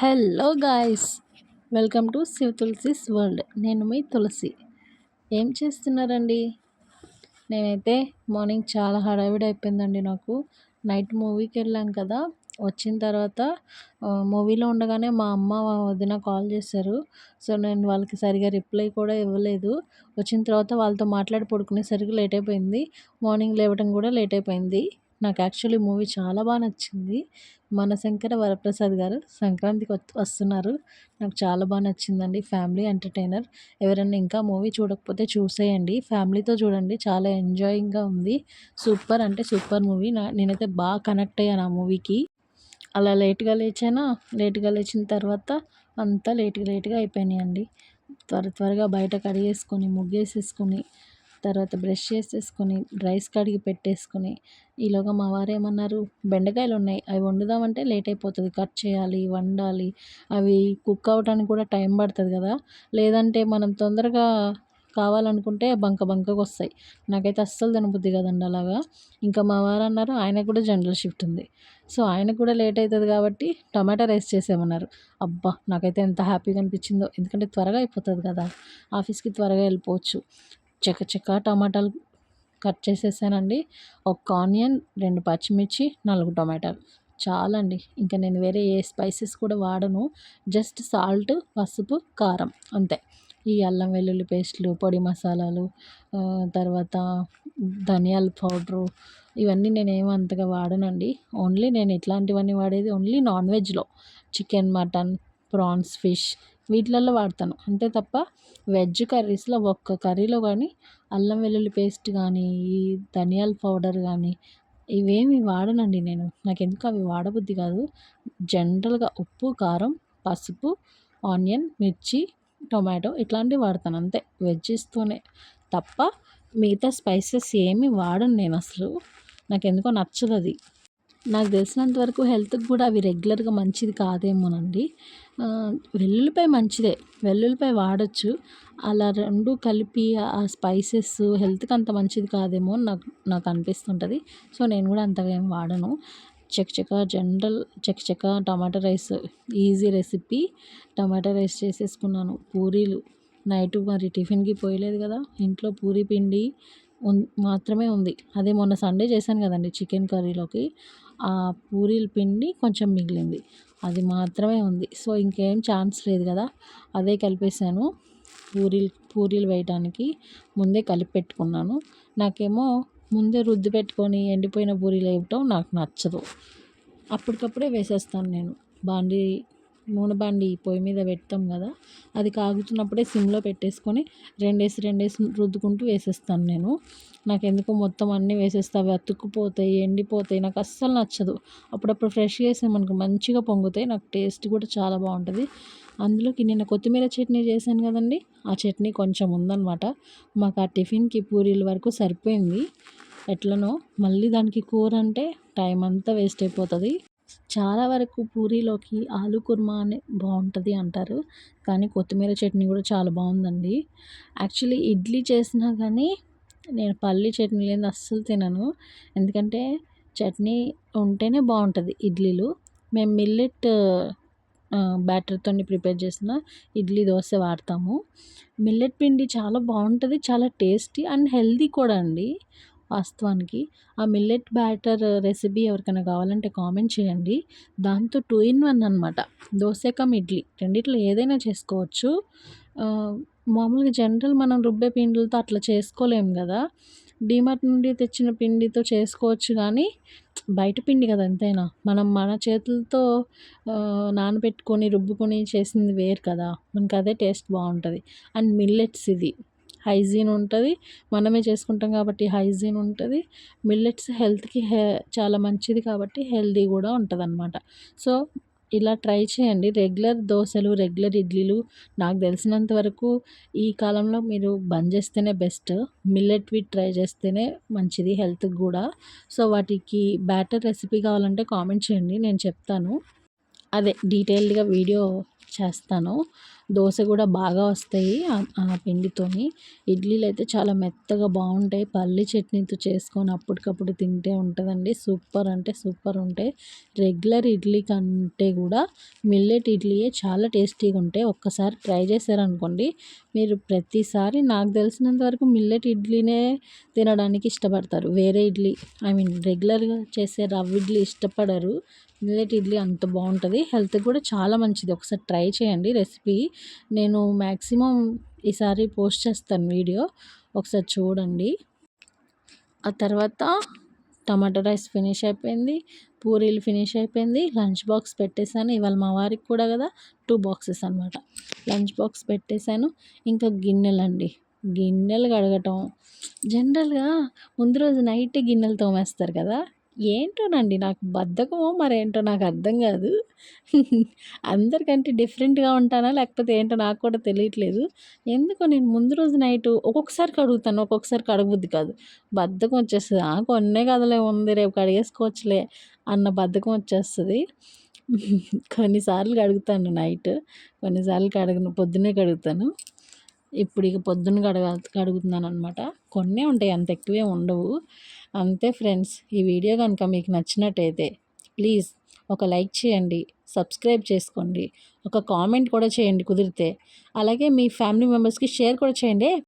Hello guys welcome to Shiva Tulasi's world. నేను మీ తులసి. ఏం చేస్తున్నారండి? నేనైతే మార్నింగ్ చాలా హడావిడి అయిపోయిందండి నాకు. నైట్ మూవీకి వెళ్ళాం కదా వచ్చిన తర్వాత మూవీలో ఉండగానే మా అమ్మ వదిన కాల్ చేశారు. సో నేను వాళ్ళకి సరిగా రిప్లై కూడా ఇవ్వలేదు. వచ్చిన తర్వాత వాళ్ళతో మాట్లాడి పడుకునేసరికి లేట్ అయిపోయింది. మార్నింగ్ లేవడం కూడా లేట్ అయిపోయింది. నాకు యాక్చువల్లీ మూవీ చాలా బాగా నచ్చింది. మనశంకర వరప్రసాద్ గారు సంక్రాంతికి వస్తున్నారు. నాకు చాలా బాగా నచ్చిందండి. Family entertainer. ఎవరైనా ఇంకా మూవీ చూడకపోతే చూసేయండి. ఫ్యామిలీతో చూడండి. చాలా ఎంజాయింగ్గా ఉంది. సూపర్ అంటే సూపర్ మూవీ. నా నేనైతే బాగా కనెక్ట్ అయ్యాను ఆ మూవీకి. అలా లేట్గా లేచానా? లేట్గా లేచిన తర్వాత అంతా లేట్గా లేట్గా అయిపోయినాయండి. త్వర త్వరగా బయట కడిగేసుకొని ముగ్గేసేసుకొని తర్వాత బ్రష్ చేసేసుకొని రైస్ కడిగి పెట్టేసుకొని ఈలోగా మా వారు ఏమన్నారు బెండకాయలు ఉన్నాయి అవి వండుదామంటే లేట్ అయిపోతుంది కట్ చేయాలి వండాలి అవి కుక్ అవ్వడానికి కూడా టైం పడుతుంది కదా. లేదంటే మనం తొందరగా కావాలనుకుంటే బంక బంకగా వస్తాయి. నాకైతే అస్సలు తినబుద్ధి కదండి అలాగా. ఇంకా మా వారు అన్నారు ఆయనకు కూడా జనరల్ షిఫ్ట్ ఉంది. సో ఆయనకు కూడా లేట్ అవుతుంది కాబట్టి టమాటా రైస్ చేసేయమన్నారు. అబ్బా నాకైతే ఎంత హ్యాపీగా అనిపించిందో. ఎందుకంటే త్వరగా అయిపోతుంది కదా. ఆఫీస్కి త్వరగా వెళ్ళిపోవచ్చు. చకచకా టమాటాలు కట్ చేసేసానండి. ఒక ఆనియన్ రెండు పచ్చిమిర్చి నాలుగు టమాటాలు. చాలండి. ఇంకా నేను వేరే ఏ స్పైసెస్ కూడా వాడను. జస్ట్ సాల్ట్ పసుపు కారం. అంతే. ఈ అల్లం వెల్లుల్లి పేస్ట్లు పొడి మసాలాలు తర్వాత ధనియాల పౌడరు ఇవన్నీ నేను అంతగా వాడనండి. ఓన్లీ నేను ఇట్లాంటివన్నీ వాడేది ఓన్లీ నాన్ వెజ్లో. చికెన్ మటన్ ప్రాన్స్ ఫిష్ వీటిలల్లో వాడతాను. అంతే తప్ప వెజ్ కర్రీస్లో ఒక్క కర్రీలో కానీ అల్లం వెల్లుల్లి పేస్ట్ కానీ ఈ ధనియాల పౌడర్ కానీ ఇవేమి వాడనండి నేను. నాకు ఎందుకు అవి వాడబుద్ధి కాదు. జనరల్గా ఉప్పు కారం పసుపు ఆనియన్ మిర్చి టొమాటో ఇట్లాంటివి వాడతాను అంతే. వెజ్జెస్తోనే తప్ప మిగతా స్పైసెస్ ఏమి వాడను నేను అసలు. నాకు ఎందుకో నచ్చదు అది నాకు తెలిసినంత వరకు హెల్త్కి కూడా అవి రెగ్యులర్గా మంచిది కాదేమోనండి. వెల్లుల్లిపాయ మంచిదే. వెల్లుల్లిపాయ వాడచ్చు. అలా రెండు కలిపి ఆ స్పైసెస్ హెల్త్కి అంత మంచిది కాదేమో నాకు నాకు అనిపిస్తుంటుంది. సో నేను కూడా అంతగా ఏం వాడను. చకచక జనరల్ చకచక tomato rice easy recipe. Tomato rice చేసేసుకున్నాను. పూరీలు. నైట్ మరి టిఫిన్కి పోయలేదు కదా. ఇంట్లో పూరీ పిండి మాత్రమే ఉంది. అదే మొన్న సండే చేశాను కదండి చికెన్ కర్రీలోకి. ఆ పూరీల పిండి కొంచెం మిగిలింది. అది మాత్రమే ఉంది. సో ఇంకేం ఛాన్స్ లేదు కదా. అదే కలిపేసాను పూరీలు పూరీలు వేయటానికి. ముందే కలిపి పెట్టుకున్నాను. నాకేమో ముందే రుద్ది పెట్టుకొని ఎండిపోయిన పూరీలు వేయటం నాకు నచ్చదు. అప్పటికప్పుడే వేసేస్తాను నేను. బాండీ నూనె బండి పొయ్యి మీద పెడతాం కదా అది కాగుతున్నప్పుడే సిమ్లో పెట్టేసుకొని రెండేసి రెండేసి రుద్దుకుంటూ వేసేస్తాను నేను. నాకు ఎందుకో మొత్తం అన్నీ వేసేస్తే అవి అతుక్కుపోతాయి ఎండిపోతాయి నాకు అస్సలు నచ్చదు. అప్పుడప్పుడు ఫ్రెష్ మనకు మంచిగా పొంగుతాయి నాకు టేస్ట్ కూడా చాలా బాగుంటుంది. అందులోకి నిన్న కొత్తిమీర చట్నీ చేశాను కదండి ఆ చట్నీ కొంచెం ఉందన్నమాట. మాకు ఆ టిఫిన్కి పూరీల వరకు సరిపోయింది. ఎట్లనో మళ్ళీ దానికి కూర అంటే టైం అంతా వేస్ట్ అయిపోతుంది. చాలా వరకు పూరీలోకి ఆలు కుర్మా అనే బాగుంటుంది అంటారు. కానీ కొత్తిమీర చట్నీ కూడా చాలా బాగుందండి యాక్చువల్లీ ఇడ్లీ చేసినా కానీ నేను పల్లీ చట్నీ లేని అస్సలు తినను. ఎందుకంటే చట్నీ ఉంటేనే బాగుంటుంది ఇడ్లీలు. మేము మిల్లెట్ బ్యాటర్తో ప్రిపేర్ చేసిన ఇడ్లీ దోశ వాడతాము. మిల్లెట్ పిండి చాలా బాగుంటుంది చాలా టేస్టీ అండ్ హెల్దీ కూడా అండి. వాస్తవానికి ఆ మిల్లెట్ బ్యాటర్ రెసిపీ ఎవరికైనా కావాలంటే కామెంట్ చేయండి. దాంతో టూ ఇన్ వన్ అనమాట దోశ కమ్ ఇడ్లీ రెండిట్లో ఏదైనా చేసుకోవచ్చు. మామూలుగా జనరల్ మనం రుబ్బే పిండిలతో అట్లా చేసుకోలేము కదా. డీమార్ట్ నుండి తెచ్చిన పిండితో చేసుకోవచ్చు కానీ బయట పిండి కదా ఎంతైనా. మనం మన చేతులతో నానబెట్టుకొని రుబ్బుకొని చేసింది వేరు కదా. మనకి అదే టేస్ట్ బాగుంటుంది. అండ్ మిల్లెట్స్ ఇది. హైజీన్ ఉంటుంది. మనమే చేసుకుంటాం కాబట్టి హైజీన్ ఉంటుంది. మిల్లెట్స్ హెల్త్కి హె చాలా మంచిది కాబట్టి హెల్దీ కూడా ఉంటుంది అనమాట సో ఇలా ట్రై చేయండి. రెగ్యులర్ దోశలు రెగ్యులర్ ఇడ్లీలు నాకు తెలిసినంత వరకు ఈ కాలంలో మీరు బంద్ చేస్తేనే బెస్ట్. మిల్లెట్ వీట్ ట్రై చేస్తేనే మంచిది హెల్త్కి కూడా. సో వాటికి బ్యాటర్ రెసిపీ కావాలంటే కామెంట్ చేయండి. నేను చెప్తాను. అదే డీటెయిల్డ్గా వీడియో చేస్తాను. దోశ కూడా బాగా వస్తాయి ఆ- పిండితోని. ఇడ్లీలు అయితే చాలా మెత్తగా బాగుంటాయి. పల్లి చట్నీతో చేసుకొని అప్పటికప్పుడు తింటే ఉంటుందండి. సూపర్ అంటే సూపర్ ఉంటాయి. రెగ్యులర్ ఇడ్లీ కంటే కూడా మిల్లెట్ ఇడ్లీయే చాలా టేస్టీగా ఉంటాయి. ఒక్కసారి ట్రై చేశారనుకోండి మీరు ప్రతిసారి నాకు తెలిసినంత వరకు మిల్లెట్ ఇడ్లీనే తినడానికి ఇష్టపడతారు. వేరే ఇడ్లీ ఐ మీన్ రెగ్యులర్గా చేసే రవ్వ ఇడ్లీ ఇష్టపడరు. మిల్లెట్ ఇడ్లీ అంత బాగుంటుంది. హెల్త్కి కూడా చాలా మంచిది. ఒకసారి ట్రై చేయండి రెసిపీ. నేను మ్యాక్సిమం ఈసారి పోస్ట్ చేస్తాను వీడియో. ఒకసారి చూడండి. ఆ తర్వాత టమాటా రైస్ ఫినిష్ అయిపోయింది పూరీలు ఫినిష్ అయిపోయింది లంచ్ బాక్స్ పెట్టేశాను. ఇవాళ మా వారికి కూడా కదా టూ బాక్సెస్ అనమాట లంచ్ బాక్స్ పెట్టేశాను. ఇంకా గిన్నెలు అండి. గిన్నెలు కడగటం. జనరల్గా ముందు రోజు నైట్ గిన్నెలు తోమేస్తారు కదా? ఏంటోనండి నాకు బద్ధకమో మరేంటో నాకు అర్థం కాదు. అందరికంటే డిఫరెంట్గా ఉంటానా? లేకపోతే ఏంటో నాకు కూడా తెలియట్లేదు. ఎందుకో నేను ముందు రోజు నైట్ ఒక్కొక్కసారి కడుగుతాను ఒక్కొక్కసారి కడగబుద్ది కాదు. బద్ధకం వచ్చేస్తుంది. ఆ కొన్నే కదలే ఉంది రేపు కడిగేసుకోవచ్చులే అన్న బద్ధకం వచ్చేస్తుంది. కొన్నిసార్లు కడుగుతాను నైట్ కొన్నిసార్లు కడగను పొద్దున్నే కడుగుతాను. ఇప్పుడు ఇక పొద్దున్న కడగ కడుగుతున్నాను అనమాట కొన్నే ఉంటాయి అంత ఎక్కువే ఉండవు. అంతే ఫ్రెండ్స్ ఈ వీడియో కనుక మీకు నచ్చినట్టయితే ప్లీజ్ ఒక లైక్ చేయండి సబ్స్క్రైబ్ చేసుకోండి ఒక కామెంట్ కూడా చేయండి కుదిరితే. అలాగే మీ ఫ్యామిలీ మెంబర్స్కి షేర్ కూడా చేయండి.